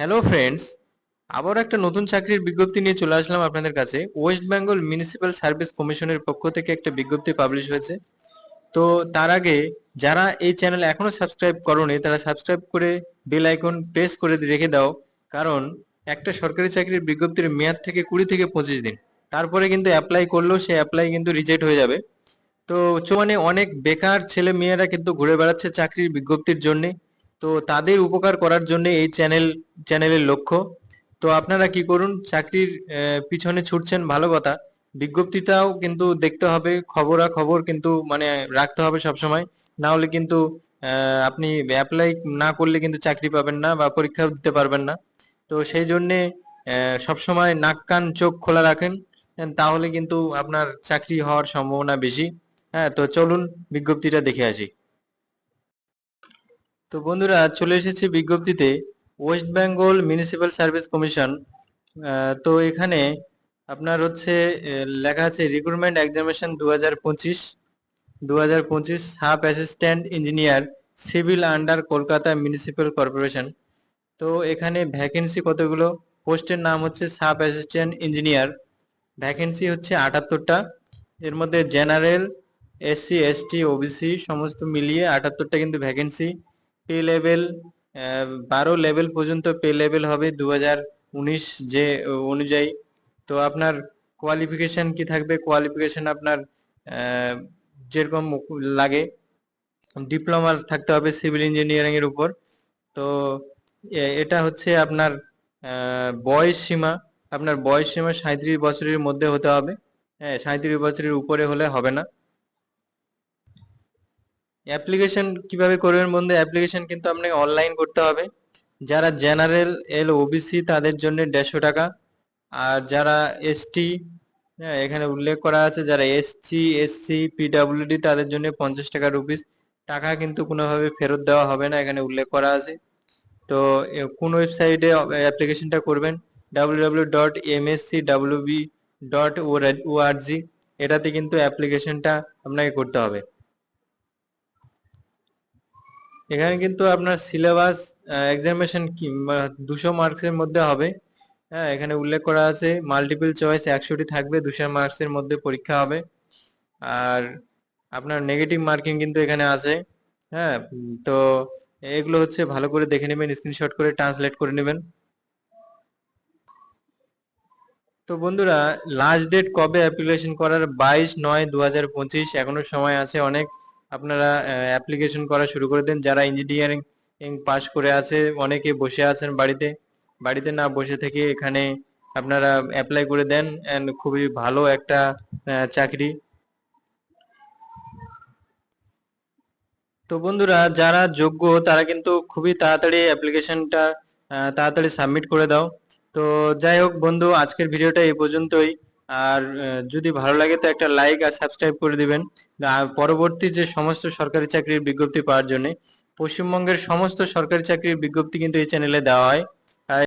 Hello friends আবার একটা নতুন চাকরির বিজ্ঞপ্তি নিয়ে চলে আসলাম আপনাদের কাছে। ওয়েস্ট বেঙ্গল মিউনিসিপ্যাল সার্ভিস কমিশনের পক্ষ থেকে একটা বিজ্ঞপ্তি পাবলিশ হয়েছে। তো তার আগে, যারা এই চ্যানেল এখনও সাবস্ক্রাইব করোনি, তারা সাবস্ক্রাইব করে বেল আইকন প্রেস করে রেখে দাও। কারণ, একটা সরকারি চাকরির বিজ্ঞপ্তির মেয়াদ থেকে কুড়ি থেকে পঁচিশ দিন। তারপরে কিন্তু অ্যাপ্লাই করলেও সে অ্যাপ্লাই কিন্তু রিজেক্ট হয়ে যাবে। তো মানে অনেক বেকার ছেলে মেয়েরা কিন্তু ঘুরে বেড়াচ্ছে চাকরির বিজ্ঞপ্তির জন্য। তো তাদের উপকার করার জন্য এই চ্যানেল চ্যানেলের লক্ষ্য। তো আপনারা কি করুন, চাকরির পিছনে ছুটছেন, ভালো কথা। বিজ্ঞপ্তিটাও কিন্তু দেখতে হবে খবরা খবর কিন্তু মানে রাখতে হবে সব সময় না হলে কিন্তু আপনি অ্যাপ্লাই না করলে কিন্তু চাকরি পাবেন না বা পরীক্ষাও দিতে পারবেন না। তো সেই জন্যে সব সময় নাক, কান, চোখ খোলা রাখেন তাহলে কিন্তু আপনার চাকরি হওয়ার সম্ভাবনা বেশি। হ্যাঁ তো চলুন বিজ্ঞপ্তিটা দেখে আসি। তো বন্ধুরা, চলে এসেছি বিজ্ঞপ্তিতে West Bengal Municipal Service Commission তো এখানে আপনার হচ্ছে লেখা আছে রিক্রুটমেন্ট এক্সামিনেশন দু হাজার পঁচিশ দু হাজার পঁচিশ sub assistant engineer civil under Kolkata Municipal Corporation তো এখানে ভ্যাকেন্সি কতগুলো? পোস্টের নাম হচ্ছে সাব অ্যাসিস্ট্যান্ট ইঞ্জিনিয়ার ভ্যাকেন্সি হচ্ছে আটাত্তরটা। এর মধ্যে জেনারেল এসসি এসটি ওবিসি সমস্ত মিলিয়ে আটাত্তরটা কিন্তু ভ্যাকেন্সি পে লেভেল বারো লেভেল পর্যন্ত পে লেভেল হবে দু উনিশ যে অনুযায়ী। তো আপনার কোয়ালিফিকেশন কি থাকবে? কোয়ালিফিকেশন আপনার যেরকম লাগে। ডিপ্লোমা থাকতে হবে সিভিল ইঞ্জিনিয়ারিং এর উপর। তো এটা হচ্ছে আপনার বয়স সীমা। আপনার বয়স সীমা সাঁত্রিশ বছরের মধ্যে হতে হবে। হ্যাঁ সাঁত্রিশ বছরের উপরে হলে হবে না। অ্যাপ্লিকেশন কীভাবে করবেন বন্ধু? অ্যাপ্লিকেশন কিন্তু আপনাকে অনলাইন করতে হবে। যারা জেনারেল এল ওবিসি তাদের জন্য দেড়শো টাকা। আর যারা এসটি হ্যাঁ এখানে উল্লেখ করা আছে, যারা এসসি এসসি পিডাব্লিউডি তাদের জন্য পঞ্চাশ টাকা রুপিস টাকা কিন্তু কোনোভাবে ফেরত দেওয়া হবে না, এখানে উল্লেখ করা আছে। তো কোন ওয়েবসাইটে অ্যাপ্লিকেশনটা করবেন? W dot M S C MSC WB dot ORG এটাতে কিন্তু অ্যাপ্লিকেশনটা আপনাকে করতে হবে। এখানে কিন্তু আপনার সিলেবাস এক্সামিনেশন কি দুশো মার্কসের মধ্যে হবে। হ্যাঁ এখানে উল্লেখ করা আছে মাল্টিপল চয়েস একশোটি থাকবে, দুশো মার্কসের মধ্যে পরীক্ষা হবে। আর আপনার নেগেটিভ মার্কিং কিন্তু এখানে আছে। হ্যাঁ তো এগুলো হচ্ছে ভালো করে দেখে নেবেন স্ক্রিনশট করে ট্রান্সলেট করে নেবেন। তো বন্ধুরা লাস্ট ডেট কবে অ্যাপ্লিকেশন করার? বাইশ নয় দু হাজার পঁচিশ, এখনও সময় আছে অনেক। আপনারা অ্যাপ্লিকেশন করা শুরু করে দেন। যারা ইঞ্জিনিয়ারিং পাশ করে আছে, অনেকে বসে আছেন বাড়িতে। বাড়িতে না বসে থেকে এখানে আপনারা অ্যাপ্লাই করে দেন এন্ড খুবই ভালো একটা চাকরি। তো বন্ধুরা, যারা যোগ্য, তারা কিন্তু খুবই তাড়াতাড়ি অ্যাপ্লিকেশনটা তাড়াতাড়ি সাবমিট করে দাও। তো যাই হোক বন্ধু, আজকের ভিডিওটা এই পর্যন্তই। আর যদি ভালো লাগে তো একটা লাইক আর সাবস্ক্রাইব করে দিবেন। পরবর্তী যে সমস্ত সরকারি চাকরির বিজ্ঞপ্তি পাওয়ার জন্য, পশ্চিমবঙ্গের সমস্ত সরকারি চাকরির বিজ্ঞপ্তি কিন্তু এই চ্যানেলে দেওয়া হয়।